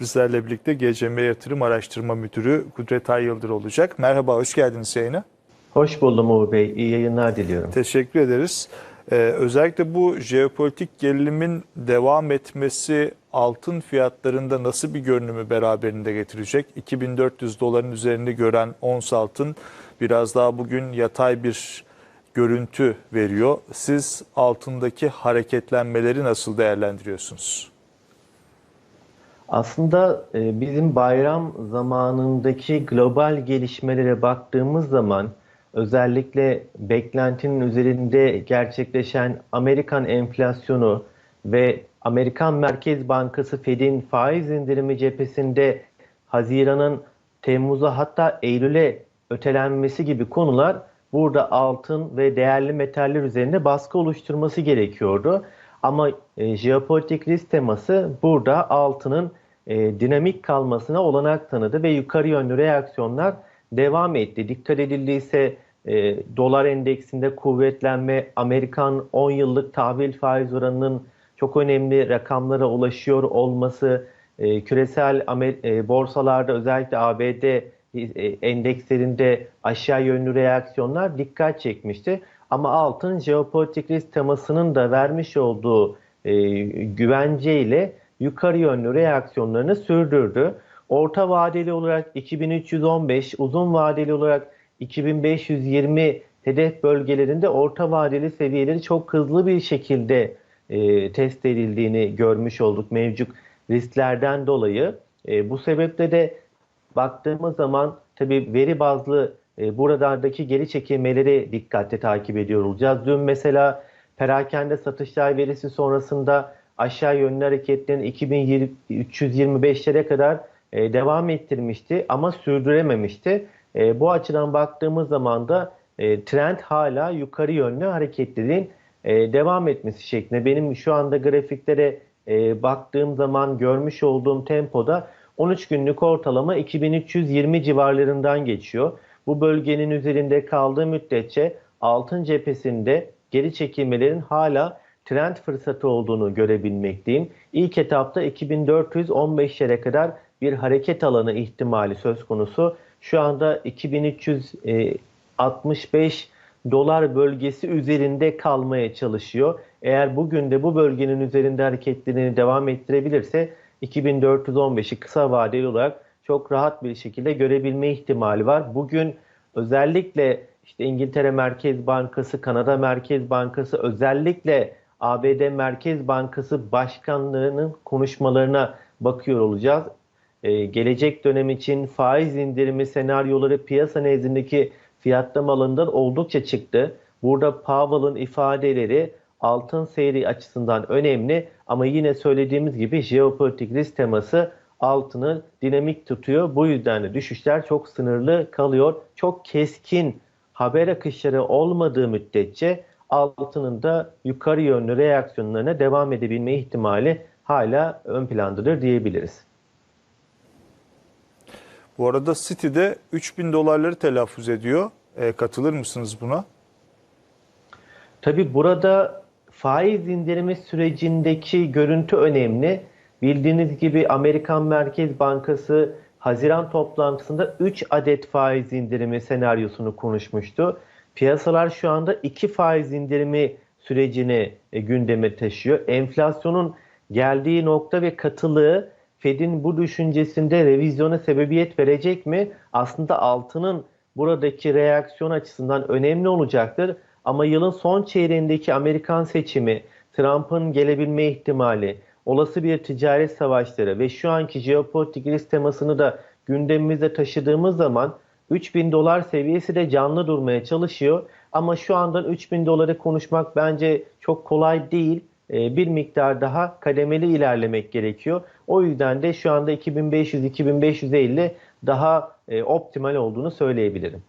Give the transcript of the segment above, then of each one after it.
Bizlerle birlikte GCM Yatırım Araştırma Müdürü Kudret Ay Yıldır olacak. Merhaba, hoş geldiniz yayına. Hoş buldum Uğur Bey. İyi yayınlar diliyorum. Teşekkür ederiz. Ee, özellikle bu jeopolitik gerilimin devam etmesi altın fiyatlarında nasıl bir görünümü beraberinde getirecek? 2400 doların üzerinde gören ons altın biraz daha bugün yatay bir görüntü veriyor. Siz altındaki hareketlenmeleri nasıl değerlendiriyorsunuz? Aslında e, bizim bayram zamanındaki global gelişmelere baktığımız zaman özellikle beklentinin üzerinde gerçekleşen Amerikan enflasyonu ve Amerikan Merkez Bankası Fed'in faiz indirimi cephesinde Haziran'ın Temmuz'a hatta Eylül'e ötelenmesi gibi konular burada altın ve değerli metaller üzerinde baskı oluşturması gerekiyordu. Ama e, jeopolitik risk teması burada altının e, dinamik kalmasına olanak tanıdı ve yukarı yönlü reaksiyonlar devam etti. Dikkat edildiyse e, dolar endeksinde kuvvetlenme, Amerikan 10 yıllık tahvil faiz oranının çok önemli rakamlara ulaşıyor olması, e, küresel Amer e, borsalarda özellikle ABD e, endekslerinde aşağı yönlü reaksiyonlar dikkat çekmişti. Ama altın jeopolitik risk temasının da vermiş olduğu e, güvenceyle yukarı yönlü reaksiyonlarını sürdürdü. Orta vadeli olarak 2315, uzun vadeli olarak 2520 hedef bölgelerinde orta vadeli seviyeleri çok hızlı bir şekilde e, test edildiğini görmüş olduk mevcut risklerden dolayı. E, bu sebeple de baktığımız zaman tabi veri bazlı e, buradaki geri çekilmeleri dikkatle takip ediyor olacağız. Dün mesela perakende satışlar verisi sonrasında aşağı yönlü hareketlerin 2325'lere kadar e, devam ettirmişti ama sürdürememişti. E, bu açıdan baktığımız zaman da trend hala yukarı yönlü hareketliliğin e, devam etmesi şeklinde. Benim şu anda grafiklere baktığım zaman görmüş olduğum tempoda 13 günlük ortalama 2320 civarlarından geçiyor. Bu bölgenin üzerinde kaldığı müddetçe altın cephesinde geri çekilmelerin hala trend fırsatı olduğunu görebilmekteyim. İlk etapta 2415'lere kadar bir hareket alanı ihtimali söz konusu. Şu anda 2365 dolar bölgesi üzerinde kalmaya çalışıyor. Eğer bugün de bu bölgenin üzerinde hareketlerini devam ettirebilirse 2415'i kısa vadeli olarak çok rahat bir şekilde görebilme ihtimali var. Bugün özellikle işte İngiltere Merkez Bankası, Kanada Merkez Bankası, özellikle ABD Merkez Bankası Başkanlığı'nın konuşmalarına bakıyor olacağız. Ee, gelecek dönem için faiz indirimi senaryoları piyasa nezdindeki fiyatlamalarından oldukça çıktı. Burada Powell'ın ifadeleri altın seyri açısından önemli ama yine söylediğimiz gibi jeopolitik risk teması altını dinamik tutuyor. Bu yüzden de düşüşler çok sınırlı kalıyor. Çok keskin haber akışları olmadığı müddetçe altının da yukarı yönlü reaksiyonlarına devam edebilme ihtimali hala ön plandadır diyebiliriz. Bu arada City'de 3000 dolarları telaffuz ediyor. E, katılır mısınız buna? Tabi burada faiz indirimi sürecindeki görüntü önemli. Bildiğiniz gibi Amerikan Merkez Bankası Haziran toplantısında 3 adet faiz indirimi senaryosunu konuşmuştu. Piyasalar şu anda 2 faiz indirimi sürecini e, gündeme taşıyor. Enflasyonun geldiği nokta ve katılığı Fed'in bu düşüncesinde revizyona sebebiyet verecek mi? Aslında altının buradaki reaksiyon açısından önemli olacaktır. Ama yılın son çeyreğindeki Amerikan seçimi, Trump'ın gelebilme ihtimali, olası bir ticaret savaşları ve şu anki jeopolitik risk temasını da gündemimizde taşıdığımız zaman 3000 dolar seviyesi de canlı durmaya çalışıyor. Ama şu andan 3000 doları konuşmak bence çok kolay değil. Ee, bir miktar daha kademeli ilerlemek gerekiyor. O yüzden de şu anda 2500-2550 daha e, optimal olduğunu söyleyebilirim.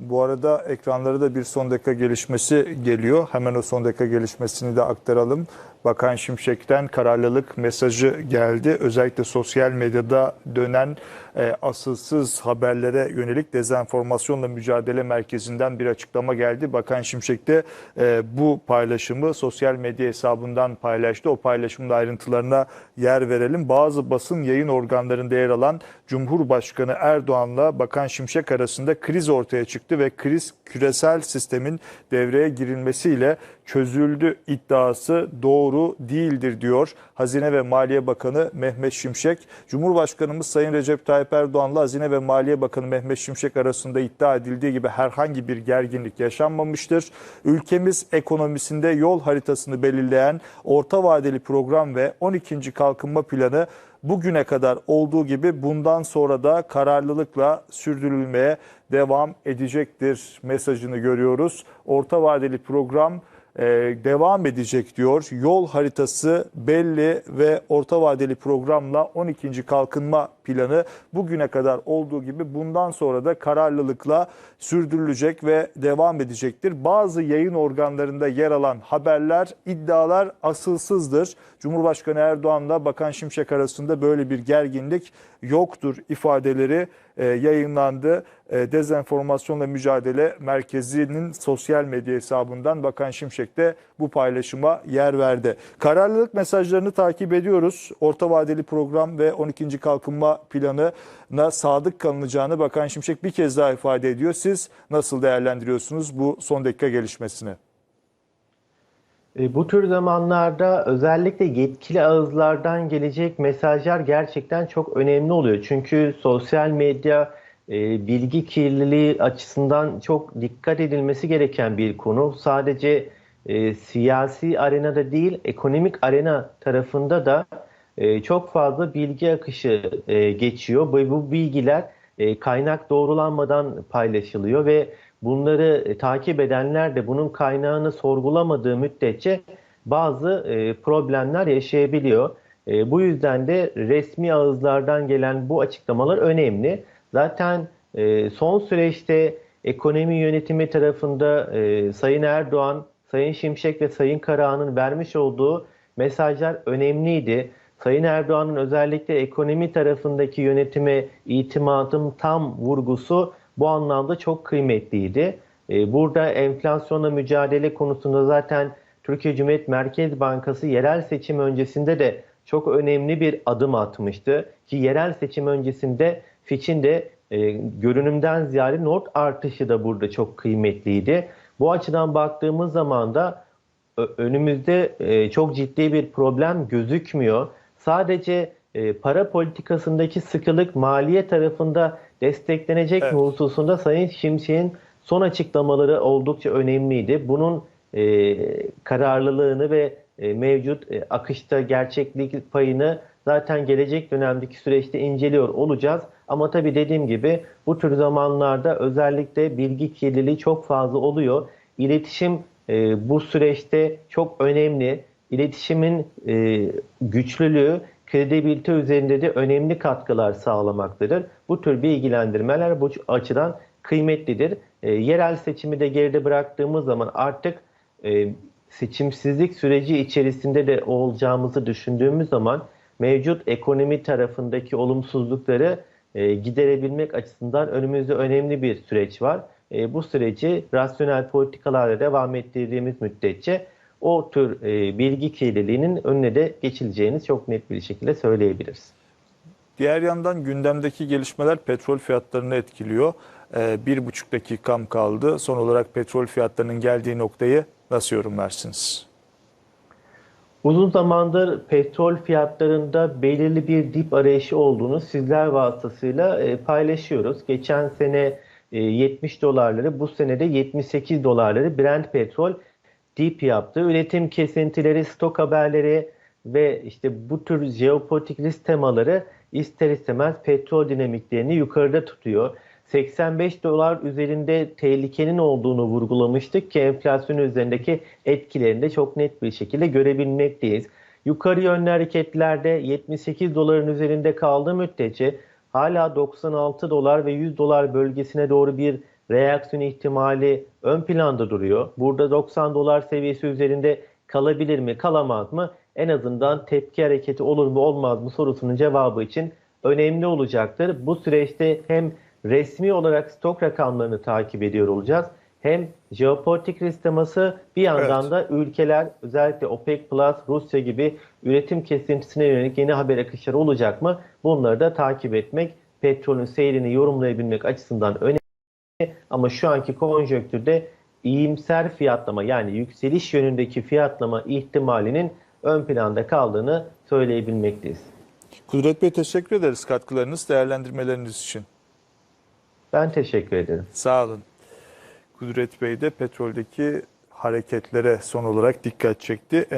Bu arada ekranlara da bir son dakika gelişmesi geliyor. Hemen o son dakika gelişmesini de aktaralım. Bakan Şimşek'ten kararlılık mesajı geldi. Özellikle sosyal medyada dönen e, asılsız haberlere yönelik dezenformasyonla mücadele merkezinden bir açıklama geldi. Bakan Şimşek de e, bu paylaşımı sosyal medya hesabından paylaştı. O paylaşımın ayrıntılarına yer verelim. Bazı basın yayın organlarında yer alan Cumhurbaşkanı Erdoğan'la Bakan Şimşek arasında kriz ortaya çıktı ve kriz küresel sistemin devreye girilmesiyle çözüldü iddiası doğru değildir diyor Hazine ve Maliye Bakanı Mehmet Şimşek. Cumhurbaşkanımız Sayın Recep Tayyip Erdoğan'la Hazine ve Maliye Bakanı Mehmet Şimşek arasında iddia edildiği gibi herhangi bir gerginlik yaşanmamıştır. Ülkemiz ekonomisinde yol haritasını belirleyen orta vadeli program ve 12. kalkınma planı bugüne kadar olduğu gibi bundan sonra da kararlılıkla sürdürülmeye devam edecektir mesajını görüyoruz. Orta vadeli program e, devam edecek diyor. Yol haritası belli ve orta vadeli programla 12. kalkınma planı bugüne kadar olduğu gibi bundan sonra da kararlılıkla sürdürülecek ve devam edecektir. Bazı yayın organlarında yer alan haberler, iddialar asılsızdır. Cumhurbaşkanı Erdoğan'la Bakan Şimşek arasında böyle bir gerginlik yoktur ifadeleri e, yayınlandı. E, Dezenformasyonla Mücadele Merkezi'nin sosyal medya hesabından Bakan Şimşek de bu paylaşıma yer verdi. Kararlılık mesajlarını takip ediyoruz. Orta vadeli program ve 12. kalkınma planına sadık kalınacağını Bakan Şimşek bir kez daha ifade ediyor. Siz nasıl değerlendiriyorsunuz bu son dakika gelişmesini? E, Bu tür zamanlarda özellikle yetkili ağızlardan gelecek mesajlar gerçekten çok önemli oluyor. Çünkü sosyal medya e, bilgi kirliliği açısından çok dikkat edilmesi gereken bir konu. Sadece e, siyasi arenada değil, ekonomik arena tarafında da e, çok fazla bilgi akışı e, geçiyor. Bu, bu bilgiler e, kaynak doğrulanmadan paylaşılıyor ve bunları e, takip edenler de bunun kaynağını sorgulamadığı müddetçe bazı problemler yaşayabiliyor. Bu yüzden de resmi ağızlardan gelen bu açıklamalar önemli. Zaten son süreçte ekonomi yönetimi tarafında Sayın Erdoğan, Sayın Şimşek ve Sayın Karahan'ın vermiş olduğu mesajlar önemliydi. Sayın Erdoğan'ın özellikle ekonomi tarafındaki yönetime itimadım tam vurgusu bu anlamda çok kıymetliydi. E, Burada enflasyonla mücadele konusunda zaten Türkiye Cumhuriyet Merkez Bankası yerel seçim öncesinde de çok önemli bir adım atmıştı. Ki yerel seçim öncesinde Fitch'in de e, görünümden ziyade not artışı da burada çok kıymetliydi. Bu açıdan baktığımız zaman da ö- önümüzde e, çok ciddi bir problem gözükmüyor. Sadece e, para politikasındaki sıkılık maliye tarafında desteklenecek Evet. mi hususunda Sayın Şimşek'in son açıklamaları oldukça önemliydi. Bunun e, kararlılığını ve e, mevcut e, akışta gerçeklik payını zaten gelecek dönemdeki süreçte inceliyor olacağız. Ama tabii dediğim gibi bu tür zamanlarda özellikle bilgi kirliliği çok fazla oluyor. İletişim e, bu süreçte çok önemli. İletişimin e, güçlülüğü kredibilite üzerinde de önemli katkılar sağlamaktadır. Bu tür bilgilendirmeler bu açıdan kıymetlidir. E, yerel seçimi de geride bıraktığımız zaman artık e, seçimsizlik süreci içerisinde de olacağımızı düşündüğümüz zaman mevcut ekonomi tarafındaki olumsuzlukları e, giderebilmek açısından önümüzde önemli bir süreç var. E, bu süreci rasyonel politikalarla devam ettirdiğimiz müddetçe o tür e, bilgi kirliliğinin önüne de geçileceğini çok net bir şekilde söyleyebiliriz. Diğer yandan gündemdeki gelişmeler petrol fiyatlarını etkiliyor. Ee, bir buçuk dakikam kaldı. Son olarak petrol fiyatlarının geldiği noktayı nasıl yorumlarsınız? Uzun zamandır petrol fiyatlarında belirli bir dip arayışı olduğunu sizler vasıtasıyla e, paylaşıyoruz. Geçen sene e, 70 dolarları, bu sene de 78 dolarları Brent petrol dip yaptı. Üretim kesintileri, stok haberleri ve işte bu tür jeopolitik risk temaları ister istemez petrol dinamiklerini yukarıda tutuyor. 85 dolar üzerinde tehlikenin olduğunu vurgulamıştık ki enflasyon üzerindeki etkilerini de çok net bir şekilde görebilmekteyiz. Yukarı yönlü hareketlerde 78 doların üzerinde kaldığı müddetçe hala 96 dolar ve 100 dolar bölgesine doğru bir reaksiyon ihtimali ön planda duruyor. Burada 90 dolar seviyesi üzerinde kalabilir mi, kalamaz mı? En azından tepki hareketi olur mu, olmaz mı sorusunun cevabı için önemli olacaktır. Bu süreçte hem resmi olarak stok rakamlarını takip ediyor olacağız. Hem jeopolitik risk teması bir yandan Evet. da ülkeler özellikle OPEC Plus, Rusya gibi üretim kesintisine yönelik yeni haber akışları olacak mı? Bunları da takip etmek, petrolün seyrini yorumlayabilmek açısından önemli. Ama şu anki konjonktürde iyimser fiyatlama yani yükseliş yönündeki fiyatlama ihtimalinin ön planda kaldığını söyleyebilmekteyiz. Kudret Bey teşekkür ederiz katkılarınız, değerlendirmeleriniz için. Ben teşekkür ederim. Sağ olun. Kudret Bey de petroldeki hareketlere son olarak dikkat çekti.